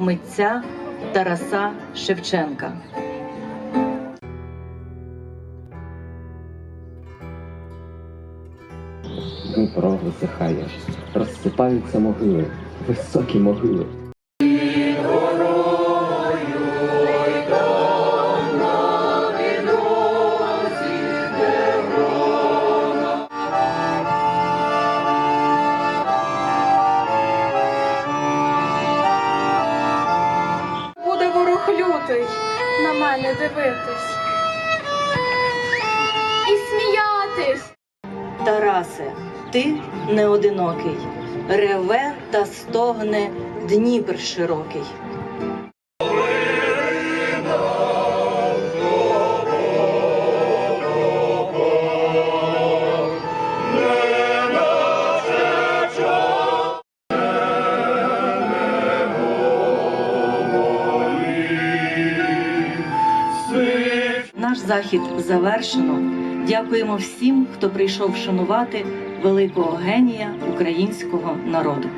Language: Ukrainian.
митця Тараса Шевченка. Дніпро висихає, розсипаються могили, високі могили. Лютий на мене дивитись. І сміятись. Тарасе, ти не одинокий, реве та стогне Дніпр широкий. Наш захід завершено. Дякуємо всім, хто прийшов шанувати великого генія українського народу.